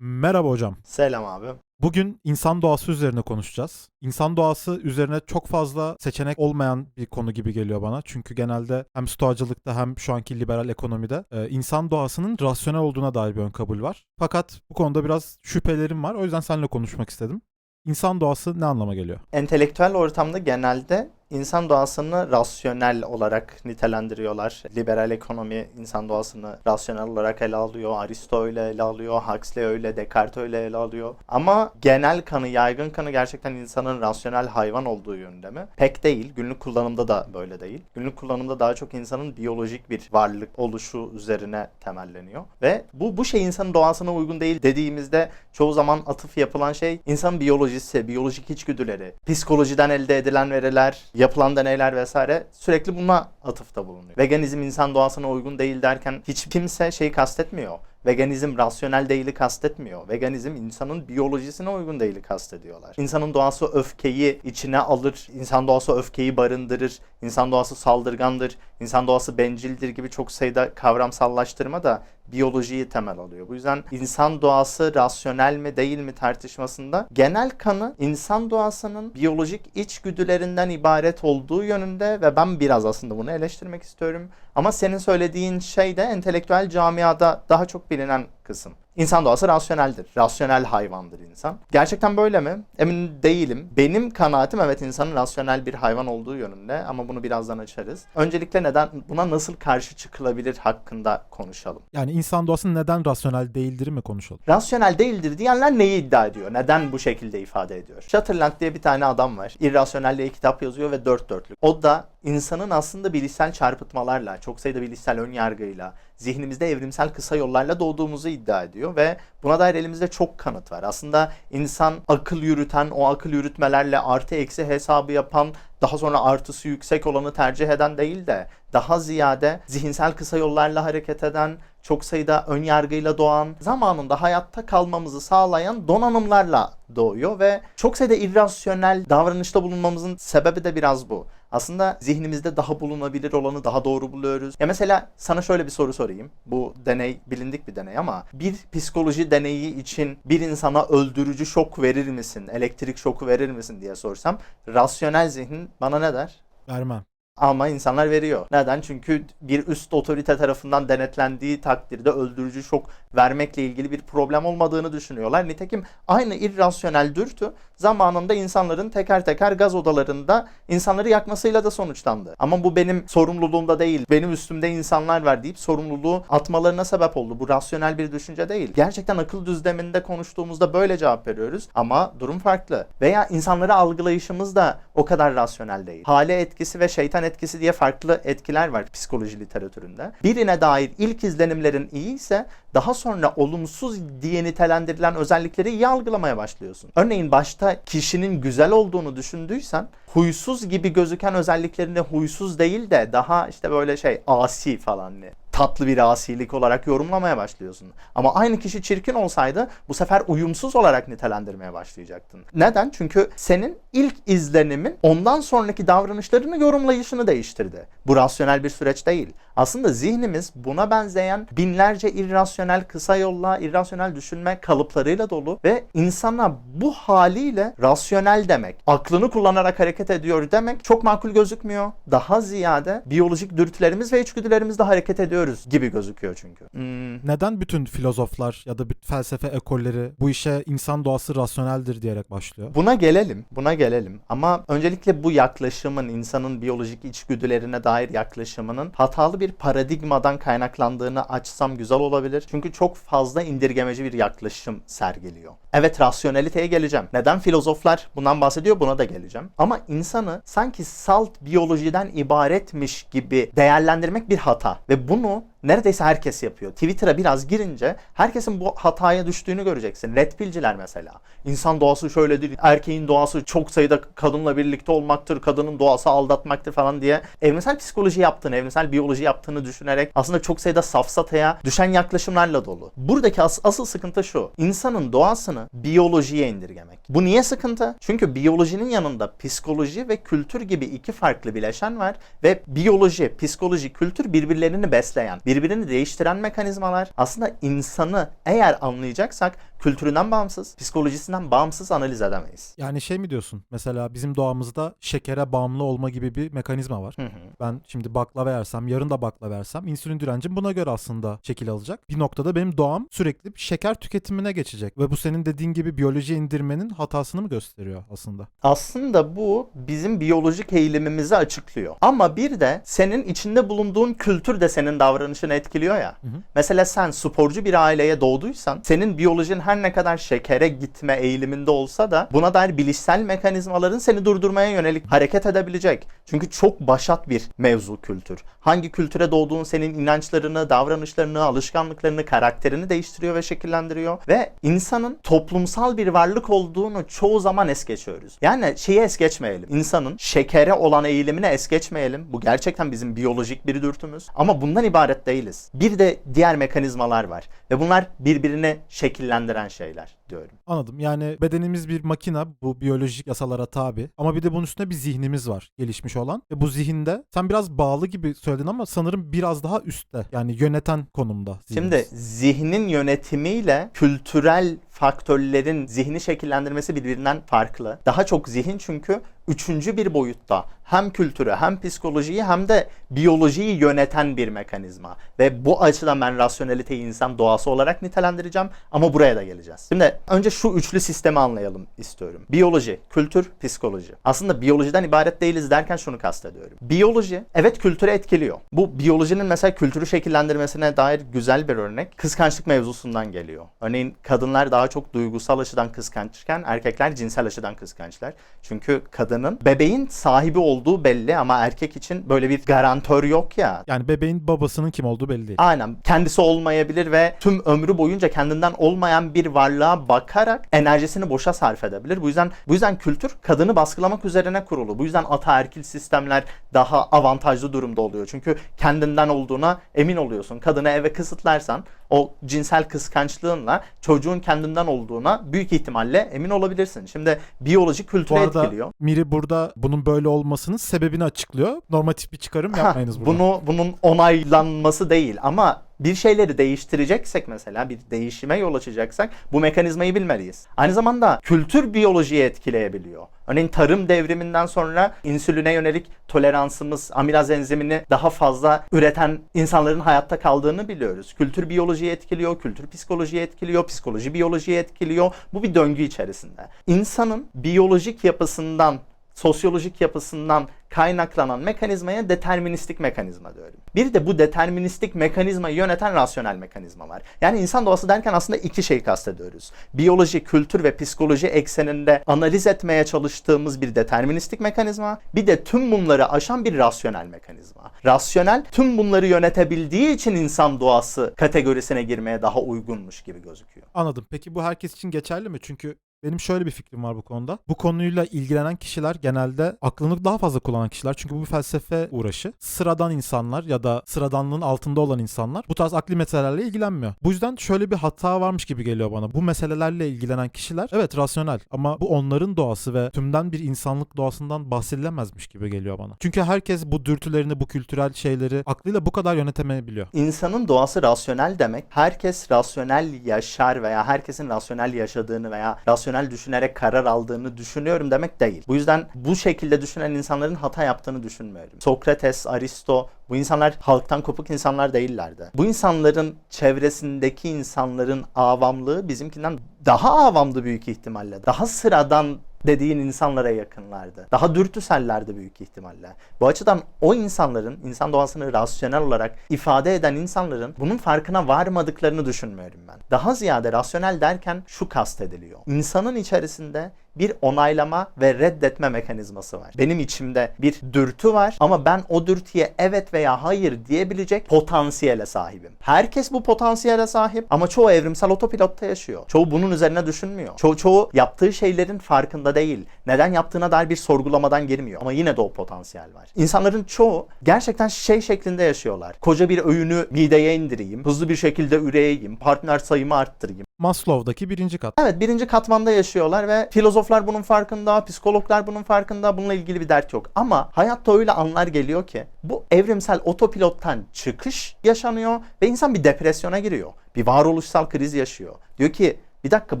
Merhaba hocam. Selam abi. Bugün insan doğası üzerine konuşacağız. İnsan doğası üzerine çok fazla seçenek olmayan bir konu gibi geliyor bana. Çünkü genelde hem stoacılıkta hem şu anki liberal ekonomide e, insan doğasının rasyonel olduğuna dair bir ön kabul var. Fakat bu konuda biraz şüphelerim var. O yüzden seninle konuşmak istedim. İnsan doğası ne anlama geliyor? Entelektüel ortamda genelde insan doğasını rasyonel olarak nitelendiriyorlar. Liberal ekonomi insan doğasını rasyonel olarak ele alıyor. Aristo öyle ele alıyor. Huxley öyle, Descartes öyle ele alıyor. Ama genel kanı, yaygın kanı gerçekten insanın rasyonel hayvan olduğu yönünde mi? Pek değil. Günlük kullanımda da böyle değil. Günlük kullanımda daha çok insanın biyolojik bir varlık oluşu üzerine temelleniyor. Ve bu bu şey insanın doğasına uygun değil dediğimizde çoğu zaman atıf yapılan şey insan biyolojisi, biyolojik içgüdüleri, psikolojiden elde edilen veriler, yapılan deneyler vesaire sürekli buna atıfta bulunuyor. Veganizm insan doğasına uygun değil derken hiç kimse şey kastetmiyor. Veganizm rasyonel değili kastetmiyor. Veganizm insanın biyolojisine uygun değili kastediyorlar. İnsanın doğası öfkeyi içine alır. İnsan doğası öfkeyi barındırır. İnsan doğası saldırgandır. İnsan doğası bencildir gibi çok sayıda kavramsallaştırma da biyolojiyi temel alıyor. Bu yüzden insan doğası rasyonel mi değil mi tartışmasında genel kanı insan doğasının biyolojik içgüdülerinden ibaret olduğu yönünde ve ben biraz aslında bunu eleştirmek istiyorum. Ama senin söylediğin şey de entelektüel camiada daha çok bilinen kısım. İnsan doğası rasyoneldir. Rasyonel hayvandır insan. Gerçekten böyle mi? Emin değilim. Benim kanaatim evet insanın rasyonel bir hayvan olduğu yönünde ama bunu birazdan açarız. Öncelikle neden buna nasıl karşı çıkılabilir hakkında konuşalım. Yani insan doğası neden rasyonel değildir mi konuşalım? Rasyonel değildir diyenler neyi iddia ediyor? Neden bu şekilde ifade ediyor? Sutherland diye bir tane adam var. İrrasyonel diye kitap yazıyor ve dört dörtlük. O da insanın aslında bilişsel çarpıtmalarla, çok sayıda bilişsel ön yargıyla, zihnimizde evrimsel kısa yollarla doğduğumuzu iddia ediyor ve buna dair elimizde çok kanıt var. Aslında insan akıl yürüten, o akıl yürütmelerle artı eksi hesabı yapan, daha sonra artısı yüksek olanı tercih eden değil de daha ziyade zihinsel kısa yollarla hareket eden, çok sayıda ön yargıyla doğan, zamanında hayatta kalmamızı sağlayan donanımlarla doğuyor ve çok sayıda irrasyonel davranışta bulunmamızın sebebi de biraz bu. Aslında zihnimizde daha bulunabilir olanı daha doğru buluyoruz. Ya mesela sana şöyle bir soru sorayım. Bu deney bilindik bir deney ama bir psikoloji deneyi için bir insana öldürücü şok verir misin? Elektrik şoku verir misin diye sorsam rasyonel zihnin bana ne der? Vermem. Ama insanlar veriyor. Neden? Çünkü bir üst otorite tarafından denetlendiği takdirde öldürücü şok vermekle ilgili bir problem olmadığını düşünüyorlar. Nitekim aynı irrasyonel dürtü zamanında insanların teker teker gaz odalarında insanları yakmasıyla da sonuçlandı. Ama bu benim sorumluluğumda değil, benim üstümde insanlar var deyip sorumluluğu atmalarına sebep oldu. Bu rasyonel bir düşünce değil. Gerçekten akıl düzleminde konuştuğumuzda böyle cevap veriyoruz ama durum farklı. Veya insanları algılayışımız da o kadar rasyonel değil. Hale etkisi ve şeytan etkisi diye farklı etkiler var psikoloji literatüründe. Birine dair ilk izlenimlerin iyi ise daha sonra olumsuz diye nitelendirilen özellikleri iyi algılamaya başlıyorsun. Örneğin başta kişinin güzel olduğunu düşündüysen huysuz gibi gözüken özelliklerini huysuz değil de daha işte böyle şey asi falan ne tatlı bir asilik olarak yorumlamaya başlıyorsun. Ama aynı kişi çirkin olsaydı bu sefer uyumsuz olarak nitelendirmeye başlayacaktın. Neden? Çünkü senin ilk izlenimin ondan sonraki davranışlarını yorumlayışını değiştirdi. Bu rasyonel bir süreç değil. Aslında zihnimiz buna benzeyen binlerce irrasyonel kısa yolla, irrasyonel düşünme kalıplarıyla dolu ve insana bu haliyle rasyonel demek, aklını kullanarak hareket ediyor demek çok makul gözükmüyor. Daha ziyade biyolojik dürtülerimiz ve içgüdülerimizle hareket ediyoruz gibi gözüküyor çünkü. Hmm, Neden bütün filozoflar ya da bütün felsefe ekolleri bu işe insan doğası rasyoneldir diyerek başlıyor? Buna gelelim, buna gelelim. Ama öncelikle bu yaklaşımın, insanın biyolojik içgüdülerine dair yaklaşımının hatalı bir paradigmadan kaynaklandığını açsam güzel olabilir. Çünkü çok fazla indirgemeci bir yaklaşım sergiliyor. Evet rasyoneliteye geleceğim. Neden filozoflar bundan bahsediyor buna da geleceğim. Ama insanı sanki salt biyolojiden ibaretmiş gibi değerlendirmek bir hata. Ve bunu neredeyse herkes yapıyor. Twitter'a biraz girince herkesin bu hataya düştüğünü göreceksin. Red pill'ciler mesela. İnsan doğası şöyledir, erkeğin doğası çok sayıda kadınla birlikte olmaktır, kadının doğası aldatmaktır falan diye evrimsel psikoloji yaptığını, evrimsel biyoloji yaptığını düşünerek aslında çok sayıda safsataya düşen yaklaşımlarla dolu. Buradaki as- asıl sıkıntı şu. İnsanın doğasını biyolojiye indirgemek. Bu niye sıkıntı? Çünkü biyolojinin yanında psikoloji ve kültür gibi iki farklı bileşen var ve biyoloji, psikoloji, kültür birbirlerini besleyen, birbirini değiştiren mekanizmalar. Aslında insanı eğer anlayacaksak kültüründen bağımsız, psikolojisinden bağımsız analiz edemeyiz. Yani şey mi diyorsun? Mesela bizim doğamızda şekere bağımlı olma gibi bir mekanizma var. Hı hı. Ben şimdi baklava yersem, yarın da baklava yersem insülin direncim buna göre aslında şekil alacak. Bir noktada benim doğam sürekli şeker tüketimine geçecek. Ve bu senin dediğin gibi biyolojiye indirmenin hatasını mı gösteriyor aslında? Aslında bu bizim biyolojik eğilimimizi açıklıyor. Ama bir de senin içinde bulunduğun kültür de senin davranışını etkiliyor ya. Hı hı. Mesela sen sporcu bir aileye doğduysan senin biyolojin her ne kadar şekere gitme eğiliminde olsa da buna dair bilişsel mekanizmaların seni durdurmaya yönelik hareket edebilecek. Çünkü çok başat bir mevzu kültür. Hangi kültüre doğduğun senin inançlarını, davranışlarını, alışkanlıklarını, karakterini değiştiriyor ve şekillendiriyor. Ve insanın toplumsal bir varlık olduğunu çoğu zaman es geçiyoruz. Yani şeyi es geçmeyelim. İnsanın şekere olan eğilimine es geçmeyelim. Bu gerçekten bizim biyolojik bir dürtümüz. Ama bundan ibaret değiliz. Bir de diğer mekanizmalar var. Ve bunlar birbirini şekillendiren şeyler diyorum. Anladım. Yani bedenimiz bir makina, bu biyolojik yasalara tabi. Ama bir de bunun üstünde bir zihnimiz var gelişmiş olan. Ve bu zihinde sen biraz bağlı gibi söyledin ama sanırım biraz daha üstte. Yani yöneten konumda. Şimdi zihnimiz. zihnin yönetimiyle kültürel faktörlerin zihni şekillendirmesi birbirinden farklı. Daha çok zihin çünkü üçüncü bir boyutta hem kültürü hem psikolojiyi hem de biyolojiyi yöneten bir mekanizma. Ve bu açıdan ben rasyoneliteyi insan doğası olarak nitelendireceğim ama buraya da geleceğiz. Şimdi önce şu üçlü sistemi anlayalım istiyorum. Biyoloji, kültür, psikoloji. Aslında biyolojiden ibaret değiliz derken şunu kastediyorum. Biyoloji evet kültürü etkiliyor. Bu biyolojinin mesela kültürü şekillendirmesine dair güzel bir örnek kıskançlık mevzusundan geliyor. Örneğin kadınlar daha çok duygusal açıdan kıskançken erkekler cinsel açıdan kıskançlar. Çünkü kadının bebeğin sahibi olduğu belli ama erkek için böyle bir garantör yok ya. Yani bebeğin babasının kim olduğu belli değil. Aynen. Kendisi olmayabilir ve tüm ömrü boyunca kendinden olmayan bir varlığa bakarak enerjisini boşa sarf edebilir. Bu yüzden bu yüzden kültür kadını baskılamak üzerine kurulu. Bu yüzden ataerkil sistemler daha avantajlı durumda oluyor. Çünkü kendinden olduğuna emin oluyorsun. Kadını eve kısıtlarsan o cinsel kıskançlığınla çocuğun kendinden olduğuna büyük ihtimalle emin olabilirsin. Şimdi biyoloji Bu kültüre arada etkiliyor. Miri burada bunun böyle olmasının sebebini açıklıyor. Normatif bir çıkarım yapmayınız burada. bunu bunun onaylanması değil ama bir şeyleri değiştireceksek mesela bir değişime yol açacaksak bu mekanizmayı bilmeliyiz. Aynı zamanda kültür biyolojiyi etkileyebiliyor. Örneğin tarım devriminden sonra insüline yönelik toleransımız amilaz enzimini daha fazla üreten insanların hayatta kaldığını biliyoruz. Kültür biyolojiyi etkiliyor, kültür psikolojiyi etkiliyor, psikoloji biyolojiyi etkiliyor. Bu bir döngü içerisinde. İnsanın biyolojik yapısından sosyolojik yapısından kaynaklanan mekanizmaya deterministik mekanizma diyorum. Bir de bu deterministik mekanizmayı yöneten rasyonel mekanizma var. Yani insan doğası derken aslında iki şey kastediyoruz. Biyoloji, kültür ve psikoloji ekseninde analiz etmeye çalıştığımız bir deterministik mekanizma, bir de tüm bunları aşan bir rasyonel mekanizma. Rasyonel tüm bunları yönetebildiği için insan doğası kategorisine girmeye daha uygunmuş gibi gözüküyor. Anladım. Peki bu herkes için geçerli mi? Çünkü benim şöyle bir fikrim var bu konuda. Bu konuyla ilgilenen kişiler genelde aklını daha fazla kullanan kişiler. Çünkü bu bir felsefe uğraşı. Sıradan insanlar ya da sıradanlığın altında olan insanlar bu tarz akli meselelerle ilgilenmiyor. Bu yüzden şöyle bir hata varmış gibi geliyor bana. Bu meselelerle ilgilenen kişiler evet rasyonel ama bu onların doğası ve tümden bir insanlık doğasından bahsedilemezmiş gibi geliyor bana. Çünkü herkes bu dürtülerini, bu kültürel şeyleri aklıyla bu kadar yönetemeyebiliyor. İnsanın doğası rasyonel demek herkes rasyonel yaşar veya herkesin rasyonel yaşadığını veya rasyonel düşünerek karar aldığını düşünüyorum demek değil. Bu yüzden bu şekilde düşünen insanların hata yaptığını düşünmüyorum. Sokrates, Aristo bu insanlar halktan kopuk insanlar değillerdi. Bu insanların çevresindeki insanların avamlığı bizimkinden daha avamdı büyük ihtimalle. Daha sıradan dediğin insanlara yakınlardı. Daha dürtüsellerdi büyük ihtimalle. Bu açıdan o insanların, insan doğasını rasyonel olarak ifade eden insanların bunun farkına varmadıklarını düşünmüyorum ben. Daha ziyade rasyonel derken şu kastediliyor. İnsanın içerisinde bir onaylama ve reddetme mekanizması var. Benim içimde bir dürtü var ama ben o dürtüye evet veya hayır diyebilecek potansiyele sahibim. Herkes bu potansiyele sahip ama çoğu evrimsel otopilotta yaşıyor. Çoğu bunun üzerine düşünmüyor. Çoğu çoğu yaptığı şeylerin farkında değil. Neden yaptığına dair bir sorgulamadan girmiyor. Ama yine de o potansiyel var. İnsanların çoğu gerçekten şey şeklinde yaşıyorlar. Koca bir öğünü mideye indireyim, hızlı bir şekilde üreyeyim, partner sayımı arttırayım. Maslow'daki birinci kat. Evet birinci katmanda yaşıyorlar ve filozoflar bunun farkında, psikologlar bunun farkında, bununla ilgili bir dert yok. Ama hayatta öyle anlar geliyor ki bu evrimsel otopilottan çıkış yaşanıyor ve insan bir depresyona giriyor. Bir varoluşsal kriz yaşıyor. Diyor ki bir dakika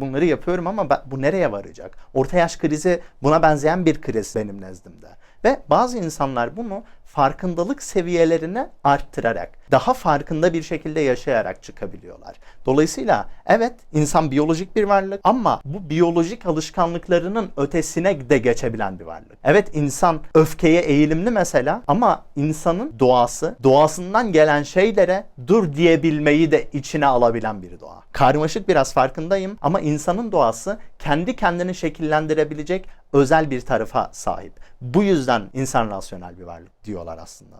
bunları yapıyorum ama bu nereye varacak? Orta yaş krizi buna benzeyen bir kriz benim nezdimde. Ve bazı insanlar bunu farkındalık seviyelerini arttırarak, daha farkında bir şekilde yaşayarak çıkabiliyorlar. Dolayısıyla evet insan biyolojik bir varlık ama bu biyolojik alışkanlıklarının ötesine de geçebilen bir varlık. Evet insan öfkeye eğilimli mesela ama insanın doğası, doğasından gelen şeylere dur diyebilmeyi de içine alabilen bir doğa. Karmaşık biraz farkındayım ama insanın doğası kendi kendini şekillendirebilecek özel bir tarafa sahip. Bu yüzden insan rasyonel bir varlık diyorlar aslında.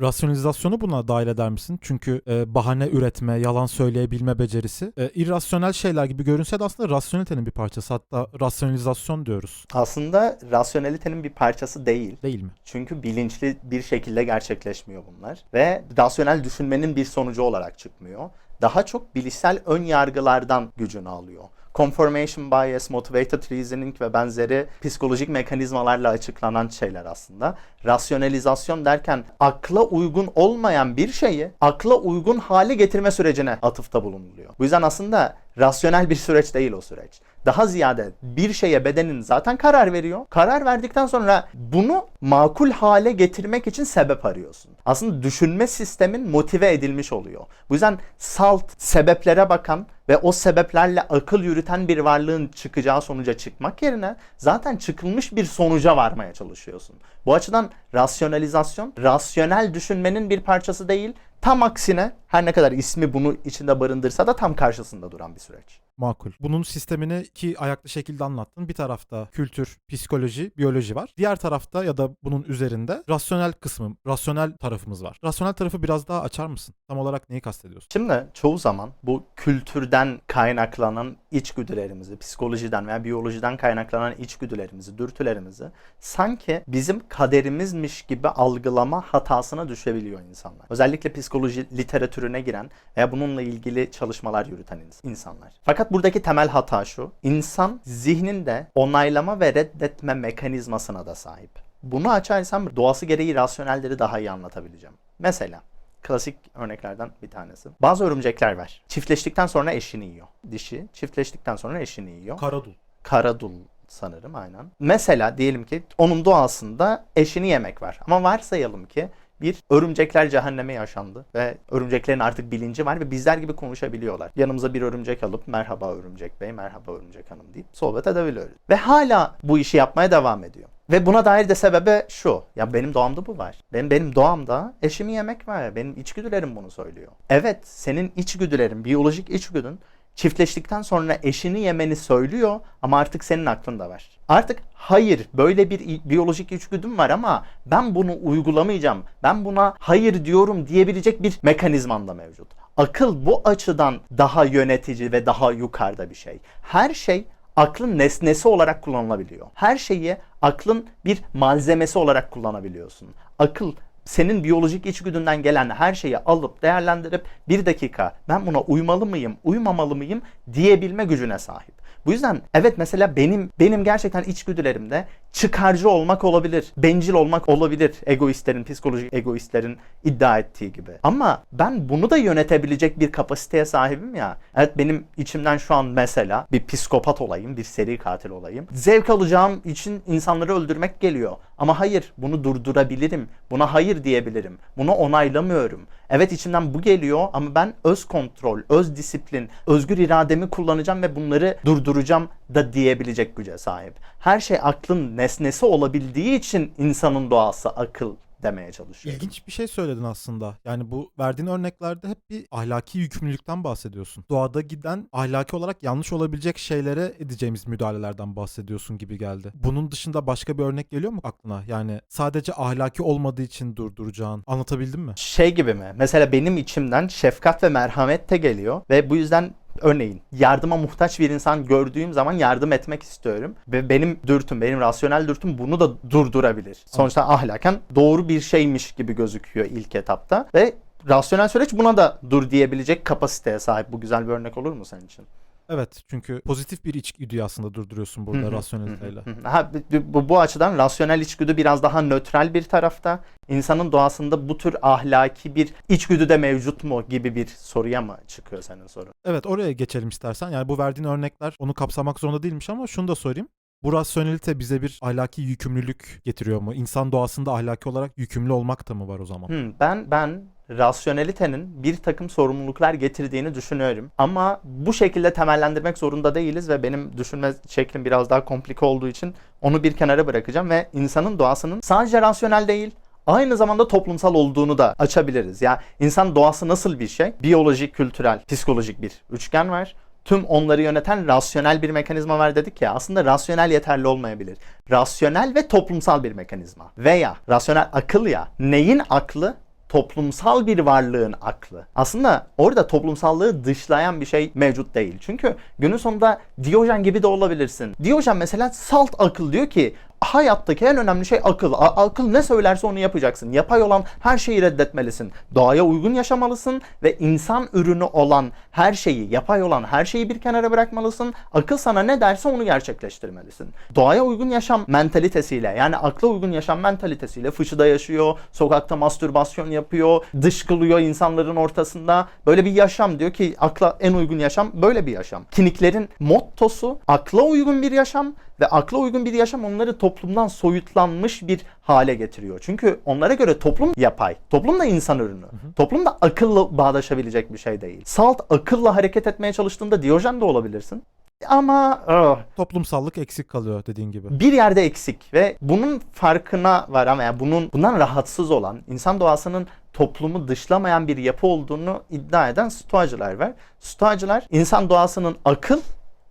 Rasyonalizasyonu buna dahil eder misin? Çünkü e, bahane üretme, yalan söyleyebilme becerisi e, irrasyonel şeyler gibi görünse de aslında rasyonelitenin bir parçası. Hatta rasyonalizasyon diyoruz. Aslında rasyonelitenin bir parçası değil. Değil mi? Çünkü bilinçli bir şekilde gerçekleşmiyor bunlar. Ve rasyonel düşünmenin bir sonucu olarak çıkmıyor. Daha çok bilişsel ön yargılardan gücünü alıyor. Confirmation bias, motivated reasoning ve benzeri psikolojik mekanizmalarla açıklanan şeyler aslında. Rasyonalizasyon derken akla uygun olmayan bir şeyi akla uygun hale getirme sürecine atıfta bulunuluyor. Bu yüzden aslında rasyonel bir süreç değil o süreç. Daha ziyade bir şeye bedenin zaten karar veriyor. Karar verdikten sonra bunu makul hale getirmek için sebep arıyorsun. Aslında düşünme sistemin motive edilmiş oluyor. Bu yüzden salt sebeplere bakan ve o sebeplerle akıl yürüten bir varlığın çıkacağı sonuca çıkmak yerine zaten çıkılmış bir sonuca varmaya çalışıyorsun. Bu açıdan rasyonalizasyon, rasyonel düşünmenin bir parçası değil, tam aksine her ne kadar ismi bunu içinde barındırsa da tam karşısında duran bir süreç. Makul. Bunun sistemini iki ayaklı şekilde anlattın. Bir tarafta kültür, psikoloji, biyoloji var. Diğer tarafta ya da bunun üzerinde rasyonel kısmı, rasyonel tarafımız var. Rasyonel tarafı biraz daha açar mısın? Tam olarak neyi kastediyorsun? Şimdi çoğu zaman bu kültürden kaynaklanan içgüdülerimizi, psikolojiden veya biyolojiden kaynaklanan içgüdülerimizi, dürtülerimizi sanki bizim kaderimizmiş gibi algılama hatasına düşebiliyor insanlar. Özellikle psikoloji literatürüne giren veya bununla ilgili çalışmalar yürüten ins- insanlar. Fakat buradaki temel hata şu. İnsan zihninde onaylama ve reddetme mekanizmasına da sahip. Bunu açarsam doğası gereği rasyonelleri daha iyi anlatabileceğim. Mesela Klasik örneklerden bir tanesi. Bazı örümcekler var. Çiftleştikten sonra eşini yiyor. Dişi çiftleştikten sonra eşini yiyor. Karadul. Karadul sanırım aynen. Mesela diyelim ki onun doğasında eşini yemek var. Ama varsayalım ki bir örümcekler cehenneme yaşandı ve örümceklerin artık bilinci var ve bizler gibi konuşabiliyorlar. Yanımıza bir örümcek alıp merhaba örümcek bey, merhaba örümcek hanım deyip sohbet edebiliyoruz. Ve hala bu işi yapmaya devam ediyor. Ve buna dair de sebebi şu. Ya benim doğamda bu var. Benim benim doğamda eşimi yemek var. Benim içgüdülerim bunu söylüyor. Evet, senin içgüdülerin, biyolojik içgüdün çiftleştikten sonra eşini yemeni söylüyor ama artık senin aklında var. Artık hayır böyle bir biyolojik içgüdüm var ama ben bunu uygulamayacağım. Ben buna hayır diyorum diyebilecek bir mekanizman da mevcut. Akıl bu açıdan daha yönetici ve daha yukarıda bir şey. Her şey aklın nesnesi olarak kullanılabiliyor. Her şeyi aklın bir malzemesi olarak kullanabiliyorsun. Akıl senin biyolojik içgüdünden gelen her şeyi alıp değerlendirip bir dakika ben buna uymalı mıyım, uymamalı mıyım diyebilme gücüne sahip. Bu yüzden evet mesela benim benim gerçekten içgüdülerimde çıkarcı olmak olabilir, bencil olmak olabilir egoistlerin, psikolojik egoistlerin iddia ettiği gibi. Ama ben bunu da yönetebilecek bir kapasiteye sahibim ya. Evet benim içimden şu an mesela bir psikopat olayım, bir seri katil olayım. Zevk alacağım için insanları öldürmek geliyor. Ama hayır bunu durdurabilirim. Buna hayır diyebilirim. Bunu onaylamıyorum. Evet içimden bu geliyor ama ben öz kontrol, öz disiplin, özgür irademi kullanacağım ve bunları durduracağım da diyebilecek güce sahip. Her şey aklın nesnesi olabildiği için insanın doğası akıl demeye çalışıyorum. İlginç bir şey söyledin aslında. Yani bu verdiğin örneklerde hep bir ahlaki yükümlülükten bahsediyorsun. Doğada giden ahlaki olarak yanlış olabilecek şeylere edeceğimiz müdahalelerden bahsediyorsun gibi geldi. Bunun dışında başka bir örnek geliyor mu aklına? Yani sadece ahlaki olmadığı için durduracağın. Anlatabildim mi? Şey gibi mi? Mesela benim içimden şefkat ve merhamet de geliyor ve bu yüzden Örneğin yardıma muhtaç bir insan gördüğüm zaman yardım etmek istiyorum. Ve benim dürtüm, benim rasyonel dürtüm bunu da durdurabilir. Sonuçta ahlaken doğru bir şeymiş gibi gözüküyor ilk etapta. Ve rasyonel süreç buna da dur diyebilecek kapasiteye sahip. Bu güzel bir örnek olur mu senin için? Evet çünkü pozitif bir içgüdüyü aslında durduruyorsun burada Hı hı, rasyoneliteyle. Ha, bu- bu, bu açıdan rasyonel içgüdü biraz daha nötral bir tarafta. İnsanın doğasında bu tür ahlaki bir içgüdü de mevcut mu gibi bir soruya mı çıkıyor senin sorun? Evet oraya geçelim istersen. Yani bu verdiğin örnekler onu kapsamak zorunda değilmiş ama şunu da sorayım. Bu rasyonelite bize bir ahlaki yükümlülük getiriyor mu? İnsan doğasında ahlaki olarak yükümlü olmak da mı var o zaman? Hmm, ben ben rasyonelitenin bir takım sorumluluklar getirdiğini düşünüyorum. Ama bu şekilde temellendirmek zorunda değiliz ve benim düşünme şeklim biraz daha komplike olduğu için onu bir kenara bırakacağım ve insanın doğasının sadece rasyonel değil aynı zamanda toplumsal olduğunu da açabiliriz. Ya insan doğası nasıl bir şey? Biyolojik, kültürel, psikolojik bir üçgen var. Tüm onları yöneten rasyonel bir mekanizma var dedik ya. Aslında rasyonel yeterli olmayabilir. Rasyonel ve toplumsal bir mekanizma. Veya rasyonel akıl ya. Neyin aklı? toplumsal bir varlığın aklı. Aslında orada toplumsallığı dışlayan bir şey mevcut değil. Çünkü günün sonunda Diyojen gibi de olabilirsin. Diyojen mesela salt akıl diyor ki hayattaki en önemli şey akıl. A- akıl ne söylerse onu yapacaksın. Yapay olan her şeyi reddetmelisin. Doğaya uygun yaşamalısın ve insan ürünü olan her şeyi, yapay olan her şeyi bir kenara bırakmalısın. Akıl sana ne derse onu gerçekleştirmelisin. Doğaya uygun yaşam mentalitesiyle yani akla uygun yaşam mentalitesiyle fıçıda yaşıyor, sokakta mastürbasyon yapıyor, dışkılıyor insanların ortasında. Böyle bir yaşam diyor ki akla en uygun yaşam böyle bir yaşam. Kiniklerin mottosu akla uygun bir yaşam ve akla uygun bir yaşam onları toplumdan soyutlanmış bir hale getiriyor. Çünkü onlara göre toplum yapay. Toplum da insan ürünü. Toplum da akılla bağdaşabilecek bir şey değil. Salt akılla hareket etmeye çalıştığında Diyojen de olabilirsin. Ama ah, Toplumsallık eksik kalıyor dediğin gibi. bir yerde eksik ve bunun farkına var ama yani bunun bundan rahatsız olan insan doğasının toplumu dışlamayan bir yapı olduğunu iddia eden stoacılar var. Stoacılar insan doğasının akıl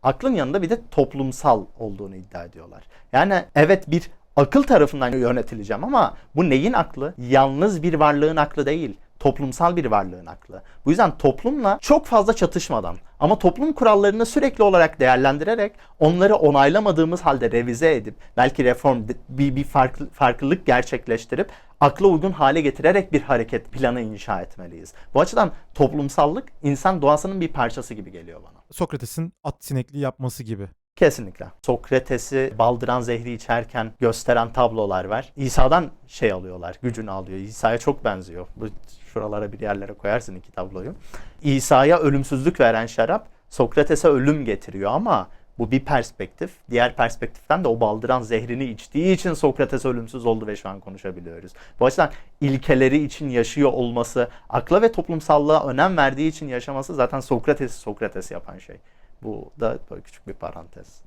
aklın yanında bir de toplumsal olduğunu iddia ediyorlar. Yani evet bir akıl tarafından yönetileceğim ama bu neyin aklı? Yalnız bir varlığın aklı değil toplumsal bir varlığın aklı. Bu yüzden toplumla çok fazla çatışmadan ama toplum kurallarını sürekli olarak değerlendirerek onları onaylamadığımız halde revize edip belki reform bir, bir farklı, farklılık gerçekleştirip akla uygun hale getirerek bir hareket planı inşa etmeliyiz. Bu açıdan toplumsallık insan doğasının bir parçası gibi geliyor bana. Sokrates'in at sinekliği yapması gibi. Kesinlikle. Sokrates'i baldıran zehri içerken gösteren tablolar var. İsa'dan şey alıyorlar, gücünü alıyor. İsa'ya çok benziyor. Bu şuralara bir yerlere koyarsın iki tabloyu. İsa'ya ölümsüzlük veren şarap Sokrates'e ölüm getiriyor ama bu bir perspektif. Diğer perspektiften de o baldıran zehrini içtiği için Sokrates ölümsüz oldu ve şu an konuşabiliyoruz. Bu açıdan ilkeleri için yaşıyor olması, akla ve toplumsallığa önem verdiği için yaşaması zaten Sokrates'i Sokrates yapan şey. Bu da böyle küçük bir parantez.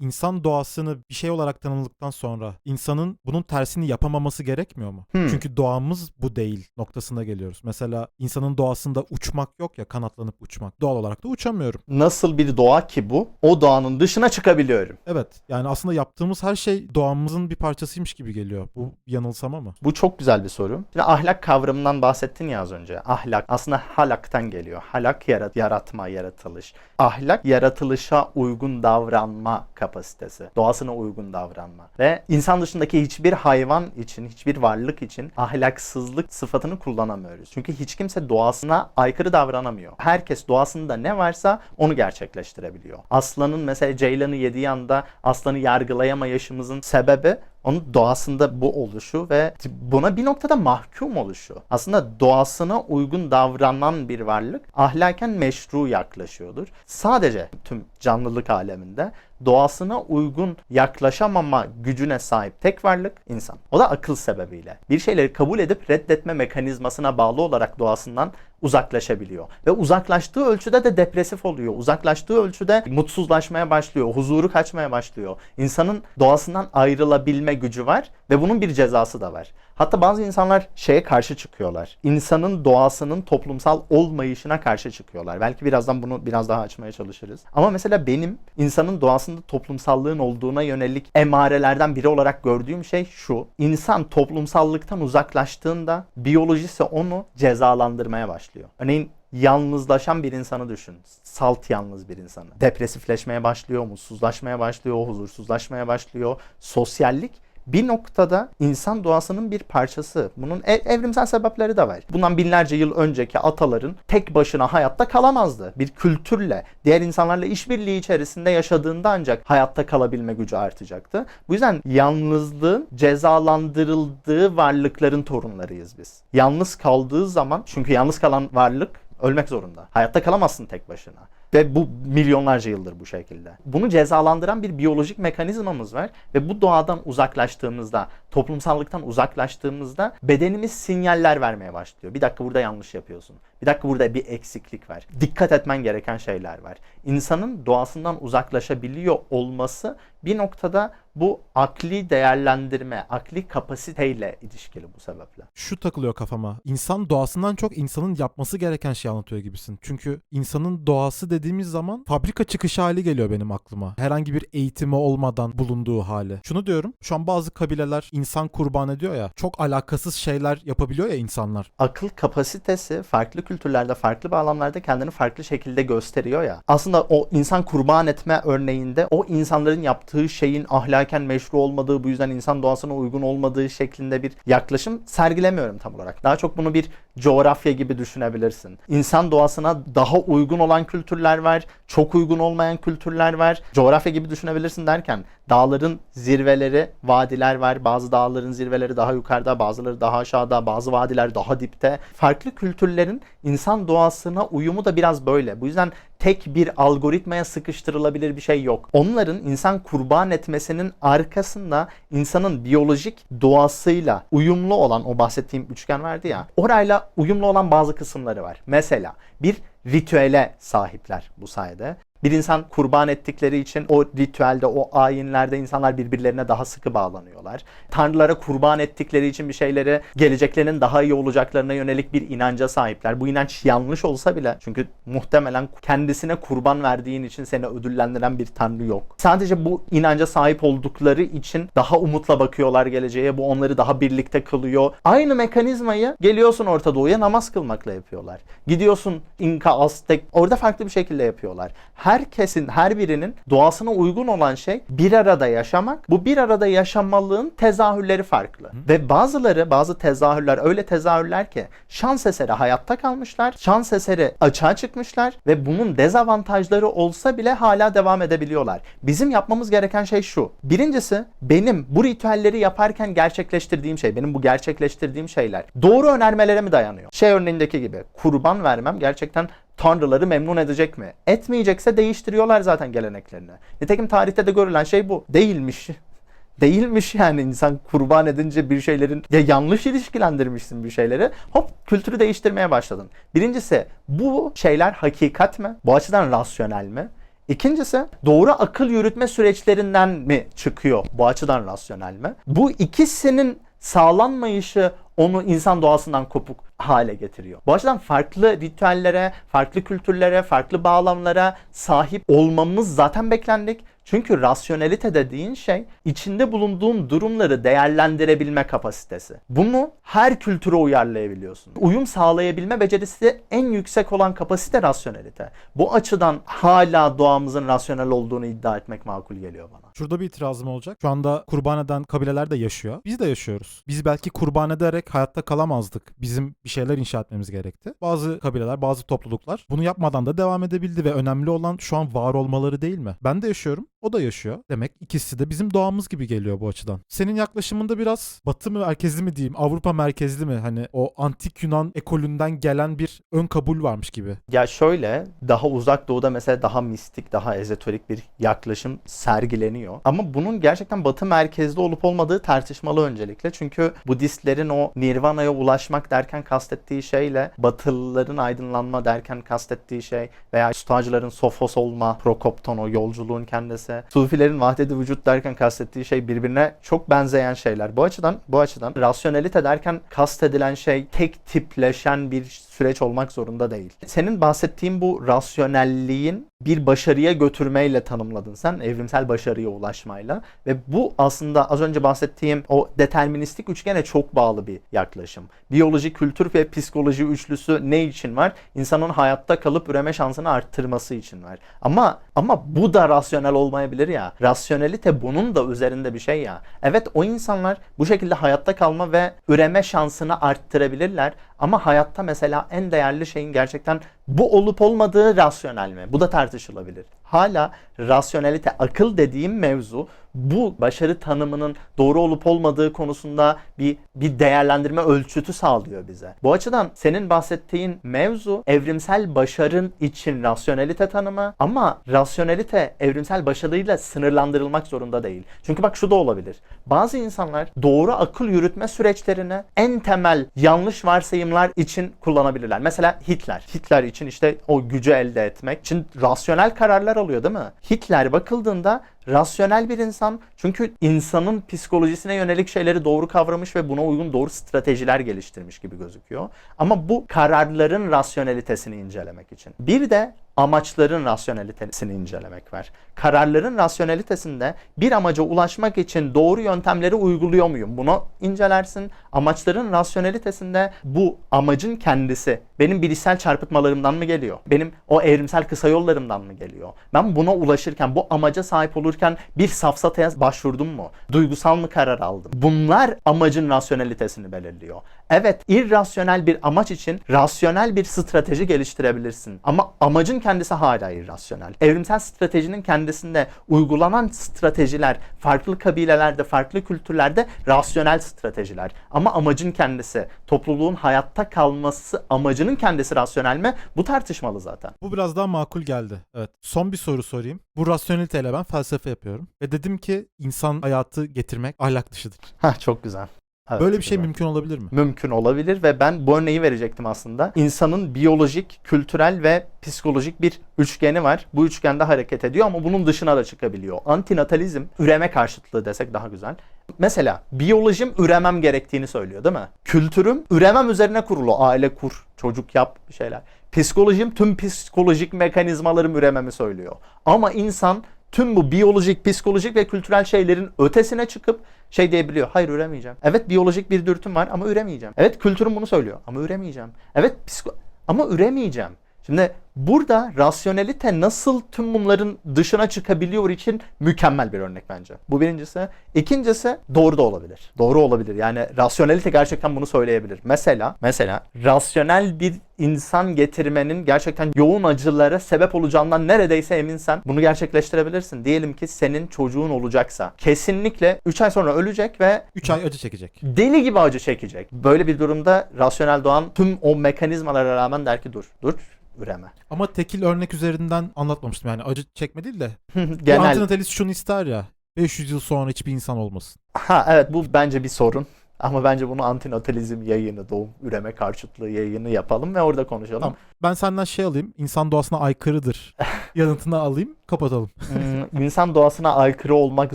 İnsan doğasını bir şey olarak tanımladıktan sonra insanın bunun tersini yapamaması gerekmiyor mu? Hmm. Çünkü doğamız bu değil noktasına geliyoruz. Mesela insanın doğasında uçmak yok ya kanatlanıp uçmak. Doğal olarak da uçamıyorum. Nasıl bir doğa ki bu? O doğanın dışına çıkabiliyorum. Evet yani aslında yaptığımız her şey doğamızın bir parçasıymış gibi geliyor. Bu yanılsama mı? Bu çok güzel bir soru. Şimdi ahlak kavramından bahsettin ya az önce. Ahlak aslında halaktan geliyor. Halak yarat yaratma, yaratılış. Ahlak yaratılışa uygun davranma kapasitesi. Doğasına uygun davranma. Ve insan dışındaki hiçbir hayvan için, hiçbir varlık için ahlaksızlık sıfatını kullanamıyoruz. Çünkü hiç kimse doğasına aykırı davranamıyor. Herkes doğasında ne varsa onu gerçekleştirebiliyor. Aslanın mesela ceylanı yediği anda aslanı yargılayamayışımızın sebebi onun doğasında bu oluşu ve buna bir noktada mahkum oluşu. Aslında doğasına uygun davranan bir varlık ahlaken meşru yaklaşıyordur. Sadece tüm canlılık aleminde doğasına uygun yaklaşamama gücüne sahip tek varlık insan. O da akıl sebebiyle. Bir şeyleri kabul edip reddetme mekanizmasına bağlı olarak doğasından uzaklaşabiliyor. Ve uzaklaştığı ölçüde de depresif oluyor. Uzaklaştığı ölçüde mutsuzlaşmaya başlıyor. Huzuru kaçmaya başlıyor. İnsanın doğasından ayrılabilme gücü var ve bunun bir cezası da var. Hatta bazı insanlar şeye karşı çıkıyorlar. İnsanın doğasının toplumsal olmayışına karşı çıkıyorlar. Belki birazdan bunu biraz daha açmaya çalışırız. Ama mesela benim insanın doğasında toplumsallığın olduğuna yönelik emarelerden biri olarak gördüğüm şey şu. İnsan toplumsallıktan uzaklaştığında biyolojisi onu cezalandırmaya başlıyor. Örneğin yalnızlaşan bir insanı düşün. Salt yalnız bir insanı. Depresifleşmeye başlıyor, mutsuzlaşmaya başlıyor, huzursuzlaşmaya başlıyor. Sosyallik bir noktada insan doğasının bir parçası. Bunun e- evrimsel sebepleri de var. Bundan binlerce yıl önceki ataların tek başına hayatta kalamazdı. Bir kültürle, diğer insanlarla işbirliği içerisinde yaşadığında ancak hayatta kalabilme gücü artacaktı. Bu yüzden yalnızlığın cezalandırıldığı varlıkların torunlarıyız biz. Yalnız kaldığı zaman, çünkü yalnız kalan varlık ölmek zorunda. Hayatta kalamazsın tek başına. Ve bu milyonlarca yıldır bu şekilde. Bunu cezalandıran bir biyolojik mekanizmamız var ve bu doğadan uzaklaştığımızda, toplumsallıktan uzaklaştığımızda bedenimiz sinyaller vermeye başlıyor. Bir dakika burada yanlış yapıyorsun. Bir dakika burada bir eksiklik var. Dikkat etmen gereken şeyler var. İnsanın doğasından uzaklaşabiliyor olması bir noktada bu akli değerlendirme, akli kapasiteyle ilişkili bu sebeple. Şu takılıyor kafama. İnsan doğasından çok insanın yapması gereken şey anlatıyor gibisin. Çünkü insanın doğası dediğimiz zaman fabrika çıkışı hali geliyor benim aklıma. Herhangi bir eğitimi olmadan bulunduğu hali. Şunu diyorum. Şu an bazı kabileler insan kurban ediyor ya. Çok alakasız şeyler yapabiliyor ya insanlar. akıl kapasitesi farklı kültürlerde, farklı bağlamlarda kendini farklı şekilde gösteriyor ya. Aslında o insan kurban etme örneğinde o insanların yaptığı şeyin ahlaken meşru olmadığı, bu yüzden insan doğasına uygun olmadığı şeklinde bir yaklaşım sergilemiyorum tam olarak. Daha çok bunu bir coğrafya gibi düşünebilirsin. İnsan doğasına daha uygun olan kültürler var, çok uygun olmayan kültürler var. Coğrafya gibi düşünebilirsin derken dağların zirveleri, vadiler var. Bazı dağların zirveleri daha yukarıda, bazıları daha aşağıda, bazı vadiler daha dipte. Farklı kültürlerin insan doğasına uyumu da biraz böyle. Bu yüzden tek bir algoritmaya sıkıştırılabilir bir şey yok. Onların insan kurban etmesinin arkasında insanın biyolojik doğasıyla uyumlu olan o bahsettiğim üçgen vardı ya. Orayla uyumlu olan bazı kısımları var. Mesela bir ritüele sahipler bu sayede. Bir insan kurban ettikleri için o ritüelde, o ayinlerde insanlar birbirlerine daha sıkı bağlanıyorlar. Tanrılara kurban ettikleri için bir şeyleri geleceklerinin daha iyi olacaklarına yönelik bir inanca sahipler. Bu inanç yanlış olsa bile çünkü muhtemelen kendisine kurban verdiğin için seni ödüllendiren bir tanrı yok. Sadece bu inanca sahip oldukları için daha umutla bakıyorlar geleceğe. Bu onları daha birlikte kılıyor. Aynı mekanizmayı geliyorsun Orta Doğu'ya namaz kılmakla yapıyorlar. Gidiyorsun İnka, Aztek orada farklı bir şekilde yapıyorlar. Herkesin, her birinin doğasına uygun olan şey bir arada yaşamak. Bu bir arada yaşamalığın tezahürleri farklı. Ve bazıları, bazı tezahürler öyle tezahürler ki şans eseri hayatta kalmışlar. Şans eseri açığa çıkmışlar ve bunun dezavantajları olsa bile hala devam edebiliyorlar. Bizim yapmamız gereken şey şu. Birincisi benim bu ritüelleri yaparken gerçekleştirdiğim şey, benim bu gerçekleştirdiğim şeyler doğru önermelere mi dayanıyor? Şey örneğindeki gibi kurban vermem gerçekten tanrıları memnun edecek mi? Etmeyecekse değiştiriyorlar zaten geleneklerini. Nitekim tarihte de görülen şey bu. Değilmiş. Değilmiş yani insan kurban edince bir şeylerin ya yanlış ilişkilendirmişsin bir şeyleri hop kültürü değiştirmeye başladın. Birincisi bu şeyler hakikat mi? Bu açıdan rasyonel mi? İkincisi doğru akıl yürütme süreçlerinden mi çıkıyor? Bu açıdan rasyonel mi? Bu ikisinin sağlanmayışı onu insan doğasından kopuk hale getiriyor. Bu açıdan farklı ritüellere, farklı kültürlere, farklı bağlamlara sahip olmamız zaten beklendik. Çünkü rasyonelite dediğin şey içinde bulunduğun durumları değerlendirebilme kapasitesi. Bunu her kültüre uyarlayabiliyorsun. Uyum sağlayabilme becerisi en yüksek olan kapasite rasyonelite. Bu açıdan hala doğamızın rasyonel olduğunu iddia etmek makul geliyor bana. Şurada bir itirazım olacak. Şu anda kurban eden kabileler de yaşıyor. Biz de yaşıyoruz. Biz belki kurban ederek hayatta kalamazdık. Bizim bir şeyler inşa etmemiz gerekti. Bazı kabileler, bazı topluluklar bunu yapmadan da devam edebildi ve önemli olan şu an var olmaları değil mi? Ben de yaşıyorum. O da yaşıyor. Demek ikisi de bizim doğamız gibi geliyor bu açıdan. Senin yaklaşımında biraz batı mı merkezli mi diyeyim, Avrupa merkezli mi? Hani o antik Yunan ekolünden gelen bir ön kabul varmış gibi. Ya şöyle daha uzak doğuda mesela daha mistik, daha ezoterik bir yaklaşım sergileniyor. Ama bunun gerçekten batı merkezli olup olmadığı tartışmalı öncelikle. Çünkü Budistlerin o nirvana'ya ulaşmak derken kastettiği şeyle batılıların aydınlanma derken kastettiği şey veya stoacıların sofos olma, prokopton o yolculuğun kendisi. Sufilerin vahdedi vücut derken kastettiği şey birbirine çok benzeyen şeyler. Bu açıdan bu açıdan rasyonelite derken kastedilen şey tek tipleşen bir süreç olmak zorunda değil. Senin bahsettiğin bu rasyonelliğin bir başarıya götürmeyle tanımladın sen evrimsel başarıya ulaşmayla ve bu aslında az önce bahsettiğim o deterministik üçgene çok bağlı bir yaklaşım. Biyoloji, kültür ve psikoloji üçlüsü ne için var? İnsanın hayatta kalıp üreme şansını arttırması için var. Ama ama bu da rasyonel olmayabilir ya. Rasyonelite bunun da üzerinde bir şey ya. Evet o insanlar bu şekilde hayatta kalma ve üreme şansını arttırabilirler. Ama hayatta mesela en değerli şeyin gerçekten bu olup olmadığı rasyonel mi? Bu da tartışılabilir. Hala rasyonelite, akıl dediğim mevzu bu başarı tanımının doğru olup olmadığı konusunda bir bir değerlendirme ölçütü sağlıyor bize. Bu açıdan senin bahsettiğin mevzu evrimsel başarın için rasyonelite tanımı ama rasyonelite evrimsel başarıyla sınırlandırılmak zorunda değil. Çünkü bak şu da olabilir. Bazı insanlar doğru akıl yürütme süreçlerini en temel yanlış varsayımlar için kullanabilirler. Mesela Hitler. Hitler için işte o gücü elde etmek için rasyonel kararlar alıyor değil mi? Hitler bakıldığında rasyonel bir insan çünkü insanın psikolojisine yönelik şeyleri doğru kavramış ve buna uygun doğru stratejiler geliştirmiş gibi gözüküyor. Ama bu kararların rasyonelitesini incelemek için. Bir de amaçların rasyonelitesini incelemek var. Kararların rasyonelitesinde bir amaca ulaşmak için doğru yöntemleri uyguluyor muyum? Bunu incelersin. Amaçların rasyonelitesinde bu amacın kendisi benim bilişsel çarpıtmalarımdan mı geliyor? Benim o evrimsel kısa yollarımdan mı geliyor? Ben buna ulaşırken, bu amaca sahip olurken bir safsataya başvurdum mu? Duygusal mı karar aldım? Bunlar amacın rasyonelitesini belirliyor. Evet, irrasyonel bir amaç için rasyonel bir strateji geliştirebilirsin. Ama amacın kendisi hala irrasyonel. Evrimsel stratejinin kendisinde uygulanan stratejiler farklı kabilelerde, farklı kültürlerde rasyonel stratejiler. Ama amacın kendisi, topluluğun hayatta kalması amacının kendisi rasyonel mi? Bu tartışmalı zaten. Bu biraz daha makul geldi. Evet. Son bir soru sorayım. Bu rasyoneliteyle ben felsefe yapıyorum. Ve dedim ki insan hayatı getirmek ahlak dışıdır. Hah çok güzel. Evet, Böyle bir şey mümkün olabilir mi? mümkün olabilir ve ben bu örneği verecektim aslında. İnsanın biyolojik, kültürel ve psikolojik bir üçgeni var. Bu üçgende hareket ediyor ama bunun dışına da çıkabiliyor. Antinatalizm, üreme karşıtlığı desek daha güzel. Mesela biyolojim üremem gerektiğini söylüyor değil mi? Kültürüm üremem üzerine kurulu. Aile kur, çocuk yap bir şeyler. Psikolojim tüm psikolojik mekanizmalarım ürememi söylüyor. Ama insan tüm bu biyolojik, psikolojik ve kültürel şeylerin ötesine çıkıp şey diyebiliyor. Hayır üremeyeceğim. Evet biyolojik bir dürtüm var ama üremeyeceğim. Evet kültürüm bunu söylüyor ama üremeyeceğim. Evet psiko ama üremeyeceğim. Şimdi burada rasyonelite nasıl tüm bunların dışına çıkabiliyor için mükemmel bir örnek bence. Bu birincisi. İkincisi doğru da olabilir. Doğru olabilir. Yani rasyonelite gerçekten bunu söyleyebilir. Mesela mesela rasyonel bir insan getirmenin gerçekten yoğun acılara sebep olacağından neredeyse eminsen bunu gerçekleştirebilirsin. Diyelim ki senin çocuğun olacaksa kesinlikle 3 ay sonra ölecek ve 3 ay acı çekecek. deli gibi acı çekecek. Böyle bir durumda rasyonel doğan tüm o mekanizmalara rağmen der ki dur, dur, üreme. Ama tekil örnek üzerinden anlatmamıştım. Yani acı çekme değil de. Genel. antinatalist şunu ister ya. 500 yıl sonra hiçbir insan olmasın. Ha evet bu bence bir sorun. Ama bence bunu antinatalizm yayını, doğum üreme karşıtlığı yayını yapalım ve orada konuşalım. Tamam. Ben senden şey alayım. İnsan doğasına aykırıdır. Yanıtını alayım. Kapatalım. Hmm, insan doğasına aykırı olmak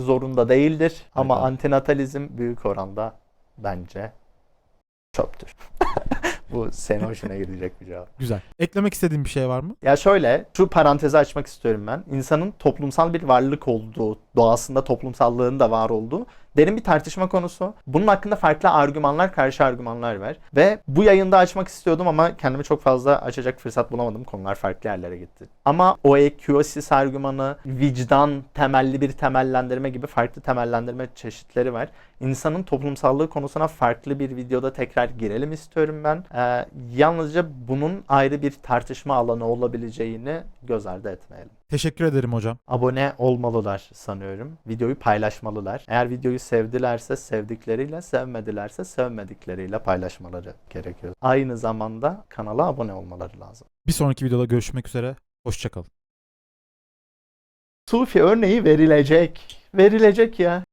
zorunda değildir. Ama Evet antinatalizm büyük oranda bence çöptür. bu senin hoşuna gidecek bir cevap. Güzel. Eklemek istediğin bir şey var mı? Ya şöyle, şu parantezi açmak istiyorum ben. İnsanın toplumsal bir varlık olduğu, doğasında toplumsallığın da var olduğu derin bir tartışma konusu. Bunun hakkında farklı argümanlar, karşı argümanlar var. Ve bu yayında açmak istiyordum ama kendimi çok fazla açacak fırsat bulamadım. Konular farklı yerlere gitti. Ama oekiosis argümanı, vicdan temelli bir temellendirme gibi farklı temellendirme çeşitleri var. İnsanın toplumsallığı konusuna farklı bir videoda tekrar girelim istiyorum ben. Ee, yalnızca bunun ayrı bir tartışma alanı olabileceğini göz ardı etmeyelim. Teşekkür ederim hocam. Abone olmalılar sanıyorum. Videoyu paylaşmalılar. Eğer videoyu sevdilerse sevdikleriyle, sevmedilerse sevmedikleriyle paylaşmaları gerekiyor. Aynı zamanda kanala abone olmaları lazım. Bir sonraki videoda görüşmek üzere. Hoşçakalın. Sufi örneği verilecek. Verilecek ya.